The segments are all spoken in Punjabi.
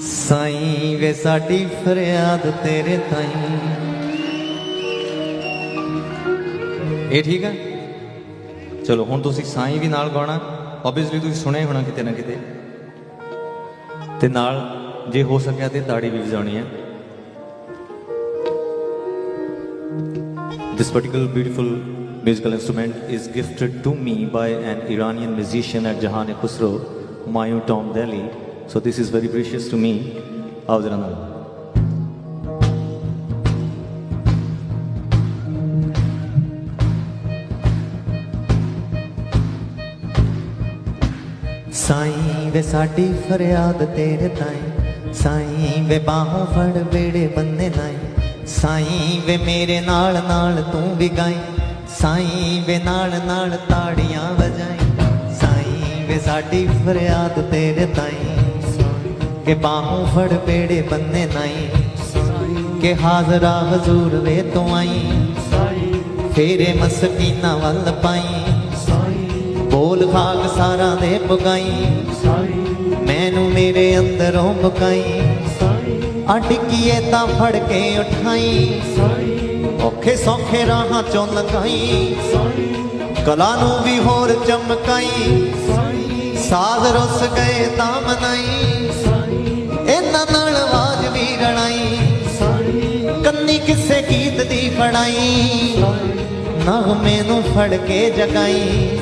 ਸਾਈਂ ਵੇ ਸਾਡੀ ਫਰਿਆਦ ਤੇਰੇ ਤਾਈਂ ਇਹ ਠੀਕ ਹੈ ਚਲੋ ਹੁਣ ਤੁਸੀਂ ਸਾਈਂ ਵੀ ਨਾਲ ਗਾਉਣਾ ਆਬਵੀਅਸਲੀ ਤੁਸੀਂ ਸੁਣਿਆ ਹੀ ਹੋਣਾ ਕਿਤੇ ਨਾ ਕਿਤੇ ਤੇ ਨਾਲ ਜੇ ਹੋ ਸਕਿਆ ਤੇ ਤਾੜੀ ਵੀ ਵਜਾਉਣੀ ਹੈ This particular beautiful musical instrument is gifted to me by an Iranian musician at Jahan Khusro, Humayun Tom Delhi. So this is very precious to me. ਆਓ ਜਰਾ ਨਾਲ ਸਾਈਂ ਵੇ ਸਾਡੀ ਫਰਿਆਦ ਤੇਰੇ ਤਾਈਂ। ਸਾਈਂ ਵੇ ਬਾਹਾਂ ਫੜ ਬੇੜੇ ਬੰਨੇ ਨਾਈ। ਸਾਈਂ ਵੇ ਮੇਰੇ ਨਾਲ ਨਾਲ ਤੂੰ ਵੀ ਗਾਈ। ਸਾਈਂ ਵੇ ਨਾਲ ਨਾਲ ਤਾੜੀਆਂ ਵਜਾਈ। ਸਾਈਂ ਵੇ ਸਾਡੀ ਫਰਿਆਦ ਤੇਰੇ ਤਾਈ। ਕਿ ਬਾਹੋਂ ਫੜ ਬੇੜੇ ਬੰਨੇ ਨਾਈ। ਕਿ ਹਾਜ਼ਰਾ ਹਜ਼ੂਰ ਵੇ ਤੂੰ ਆਈ। ਫੇਰੇ ਮਸਕੀਨਾ ਵੱਲ ਪਾਈ। ਬੋਲ ਖਾਕ ਸਾਰਾ ਦੇ ਪੁਗਾਈ। ਮੈਨੂੰ ਮੇਰੇ ਅੰਦਰੋਂ ਮੁਕਾਈ। ਅਟਕੀਏ ਤਾਂ ਫੜ ਕੇ ਉਠਾਈ। ਔਖੇ ਸੌਖੇ ਰਾਹਾਂ ਚੋਂ ਲੰਘਾਈ। ਕਲਾ ਨੂੰ ਵੀ ਹੋਰ ਚਮਕਾਈ। ਸਾਜ਼ ਰੁੱਸ ਗਏ ਤਾਂ ਮਨਾਈ। ਗੀਤ ਨਗਮੇ ਨੂੰ ਫੜ ਕੇ ਜਗਾਈ।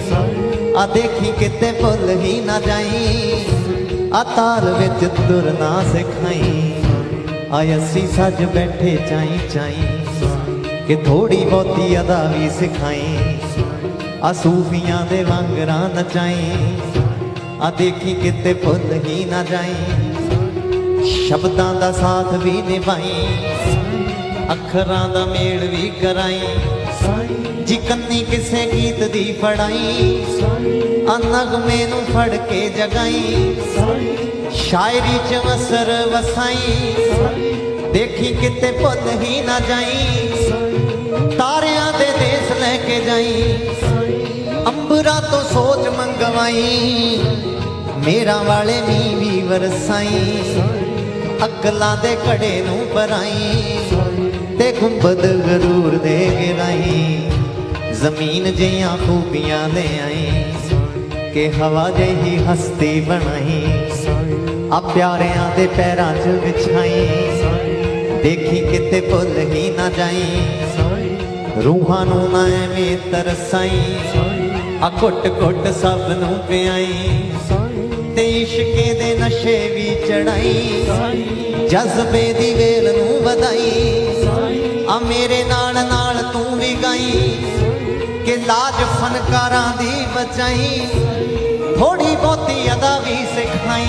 ਆ ਦੇਖੀ ਕਿਤੇ ਭੁੱਲ ਹੀ ਨਾ ਜਾਈ। ਆ ਤਾਲ ਵਿੱਚ ਤੁਰਨਾ ਸਿਖਾਈ। ਆ ਅਸੀਂ ਸੱਜ ਬੈਠੇ ਚਾਈ ਚਾਈ। ਕਿ ਥੋੜੀ ਬਹੁਤੀ ਅਦਾ ਵੀ ਸਿਖਾਈ। ਆ ਸੂਫੀਆਂ ਦੇ ਵਾਂਗਰਾਂ ਨਚਾਈ। ਆ ਦੇਖੀ ਕਿਤੇ ਭੁੱਲ ਹੀ ਨਾ ਜਾਈ। ਸ਼ਬਦਾਂ ਦਾ ਸਾਥ ਵੀ ਨਿਭਾਈ। ਅੱਖਰਾਂ ਦਾ ਮੇਲ ਵੀ ਕਰਾਈ। ਜੀ ਕੰਨੀ ਕਿਸੇ ਗੀਤ ਦੀ ਫੜਾਈ। ਆ ਨਗਮੇ ਨੂੰ ਫੜ ਕੇ ਜਗਾਈ। ਸ਼ਾਇਰੀ ਚ ਅਸਰ ਵਸਾਈ। ਦੇਖੀ ਕਿਤੇ ਭੁੱਲ ਹੀ ਨਾ ਜਾਈ। ਤਾਰਿਆਂ ਦੇ ਦੇਸ ਲੈ ਕੇ ਜਾਈ। ਅੰਬਰਾ ਤੋਂ ਸੋਚ ਮੰਗਵਾਈ। ਮੇਰਾ ਵਾਲੇ ਨੀ ਵੀ ਵਰਸਾਈ। ਅਕਲਾਂ ਦੇ ਘੜੇ ਨੂੰ ਭਰਾਈ। ਤੇ ਗੁੰਬਦ ਗਰੂਰ ਦੇ ਗਿਰਾਈ ਜ਼ਮੀਨ ਜਿਹੀਆਂ ਖੂਬੀਆਂ ਲੈ ਆਈ, ਕਿ ਹਵਾ ਜਿਹੀ ਹਸਤੀ ਬਣਾਈ। ਆ ਪਿਆਰਿਆਂ ਦੇ ਪੈਰਾਂ 'ਚ ਵਿਛਾਈ। ਦੇਖੀ ਕਿਤੇ ਭੁੱਲ ਹੀ ਨਾ ਜਾਈ। ਰੂਹਾਂ ਨੂੰ ਨਾ ਐਵੇਂ ਤਰਸਾਈ। ਆ ਘੁੱਟ ਘੁੱਟ ਸਭ ਨੂੰ ਪਿਆਈ। ਤੇ ਇਸ਼ਕੇ ਦੇ ਨਸ਼ੇ ਵੀ ਚੜਾਈ। ਜਜ਼ਬੇ ਦੀ ਵੇਲ ਨੂੰ ਵਧਾਈ। ਆ ਮੇਰੇ ਨਾਲ ਨਾਲ ਤੂੰ ਵੀ ਗਾਈ ਕਿ ਲਾਜ ਫਨਕਾਰਾਂ ਦੀ ਬਚਾਈ। ਥੋੜੀ ਬਹੁਤੀ ਅਦਾ ਵੀ ਸਿਖਾਈ।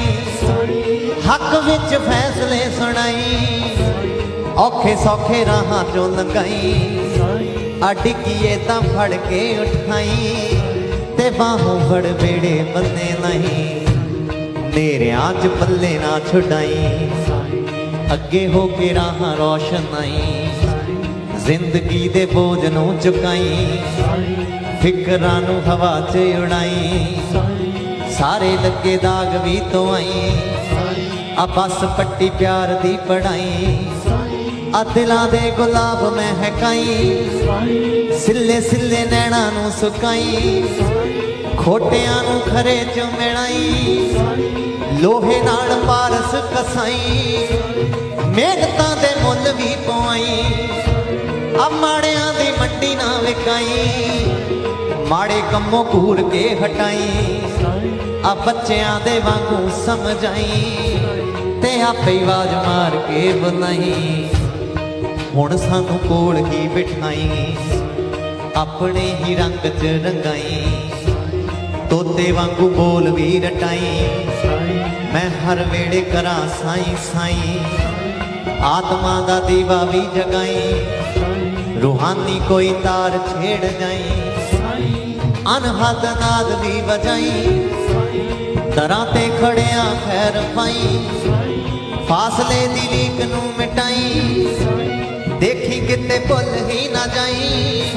ਹੱਕ ਵਿੱਚ ਫੈਸਲੇ ਸੁਣਾਈ। ਔਖੇ ਸੌਖੇ ਰਾਹਾਂ ਚੋਂ ਲੰਘਾਈ। ਅਡਕੀਏ ਤਾਂ ਫੜ ਕੇ ਉਠਾਈ। ਤੇ ਬਾਹੋਂ ਫੜ ਬੇੜੇ ਬੰਨੇ ਨਹੀਂ ਨੇਰਿਆਂ 'ਚ ਪੱਲੇ ਨਾ ਛੁਡਾਈ। ਅੱਗੇ ਹੋ ਕੇ ਰਾਹਾਂ ਰੋਸ਼ਨਾਈ ਜ਼ਿੰਦਗੀ ਦੇ ਬੋਝ ਨੂੰ ਚੁਕਾਈ, ਫਿਕਰਾਂ ਨੂੰ ਹਵਾ 'ਚ ਉਡਾਈ। ਸਾਰੇ ਲੱਗੇ ਦਾਗ ਵੀ ਤੋਂ ਆਈ, ਆ ਬਸ ਪੱਟੀ ਪਿਆਰ ਦੀ ਪੜਾਈ। ਆ ਦਿਲਾਂ ਦੇ ਗੁਲਾਬ ਮਹਿਕਾਈ ਸਿੱਲੇ ਸਿੱਲੇ ਨੈਣਾ ਨੂੰ ਸੁਕਾਈ। ਖੋਟਿਆਂ ਨੂੰ ਖਰੇ ਚ ਮਿਲਾਈ, ਲੋਹੇ ਨਾਲ ਪਾਰਸ ਕਸਾਈ। ਮਿਹਨਤਾਂ ਦੇ ਮੁੱਲ ਵੀ ਪਵਾਈ। ਆ ਮਾੜਿਆਂ ਦੀ ਮੰਡੀ ਨਾ ਵਿਕਾਈ ਮਾੜੇ ਕੰਮੋਂ ਘੂਰ ਕੇ ਹਟਾਈ, ਆ ਬੱਚਿਆਂ ਦੇ ਵਾਂਗੂ ਸਮਝਾਈ ਤੇ ਆਪੇ ਆਵਾਜ਼ ਮਾਰ ਕੇ ਬੁਲਾਈ। ਹੁਣ ਸਾਨੂੰ ਕੋਲ ਹੀ ਬਿਠਾਈ, ਆਪਣੇ ਹੀ ਰੰਗ ਚ ਰੰਗਾਈ, ਤੋਤੇ ਵਾਂਗੂ ਬੋਲ ਵੀ ਰਟਾਈ। ਮੈਂ ਹਰ ਵੇਲੇ ਕਰਾਂ ਸਾਈ ਸਾਈ, ਆਤਮਾ ਦਾ ਦੀਵਾ ਵੀ ਜਗਾਈ। ਰੂਹਾਨੀ ਕੋਈ ਤਾਰ ਛੇੜ ਜਾਈ। ਅਨਹਦ ਨਾਦ ਦੀ ਵਜਾਈ। ਦਰਾਂ ਤੇ ਖੜਿਆ ਖੈਰ ਪਾਈ। ਫਾਸਲੇ ਦੀ ਲੀਕ ਨੂੰ ਮਿਟਾਈ। ਦੇਖੀ ਕਿਤੇ ਭੁੱਲ ਹੀ ਨਾ ਜਾਈ।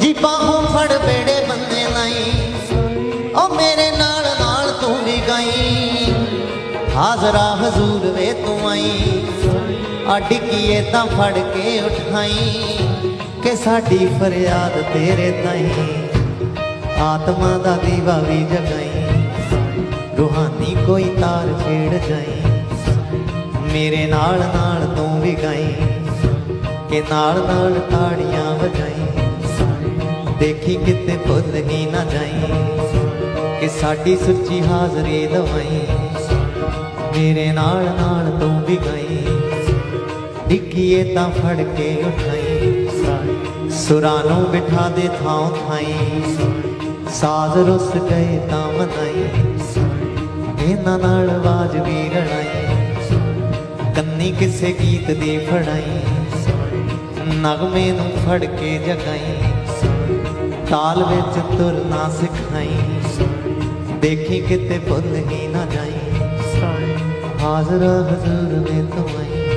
ਜੀ ਬਾਹੋਂ ਫੜ ਬੇੜੇ ਬੰਦੇ ਲਾਈ। ਉਹ ਮੇਰੇ ਨਾਲ ਨਾਲ ਤੂੰ ਵੀ ਗਾਈ। ਹਾਜ਼ਰਾ ਹਜ਼ੂਰ ਵੇ ਤੂੰ ਆਈ। ਅਡਕੀਏ ਤਾਂ ਫੜ ਕੇ ਉਠਾਈ। ਕਿ ਸਾਡੀ ਫਰਿਆਦ ਤੇਰੇ ਤਾਈਂ। ਆਤਮਾ ਦਾ ਦੀਵਾ ਵੀ ਜਗਾਈ। ਰੂਹਾਨੀ ਕੋਈ ਤਾਰ ਛੇੜ ਜਾਈ। ਮੇਰੇ ਨਾਲ ਨਾਲ ਤੂੰ ਵੀ ਗਾਈ। ਕਿ ਨਾਲ ਨਾਲ ਤਾੜੀਆਂ ਵਜਾਈ। ਦੇਖੀ ਕਿਤੇ ਭੁੱਲ ਹੀ ਨਾ ਜਾਈ। ਕਿ ਸਾਡੀ ਸੁੱਚੀ ਹਾਜ਼ਰੀ ਦਵਾਈ। ਮੇਰੇ ਨਾਲ ਨਾਲ ਤੂੰ ਵੀ ਗਈ। ਡਿੱਗੀਏ ਤਾਂ ਫੜ ਕੇ ਉੱਠ ਸੁਰਾਂ ਨੂੰ ਬਿਠਾ ਦੇ ਥਾਂ ਥਾਈ। ਸਾਜ਼ ਰੁੱਸ ਗਏ ਤਾਂ ਮਨਾਈ। ਇਹਨਾਂ ਨਾਲ ਆਵਾਜ਼ ਵੀ ਰਣਾਈ ਕੰਨੀ ਕਿਸੇ ਗੀਤ ਦੀ ਫੜਾਈ। ਨਗਮੇ ਨੂੰ ਫੜ ਕੇ ਜਗਾਈ। ਤਾਲ ਵਿੱਚ ਤੁਰਨਾ ਸਿਖਾਈ। ਦੇਖੀ ਕਿਤੇ ਭੁੱਲ ਹੀ ਨਾ ਜਾਈ। ਹਾਜ਼ਰ ਹਜ਼ੂਰ ਵਿੱਚ ਤੂੰ ਆਈ।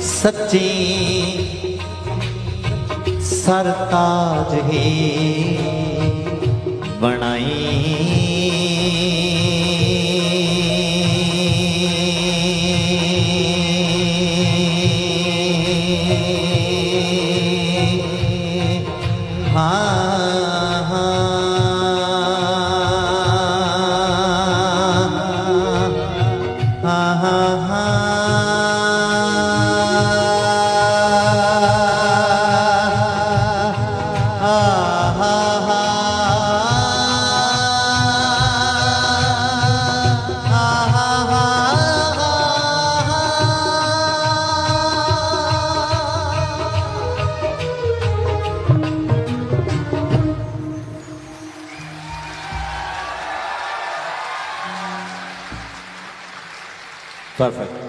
ਸੱਚੀ ਸਰਤਾਜ ਹੀ ਬਣਾਈ। ਹਾਂ। Perfecto.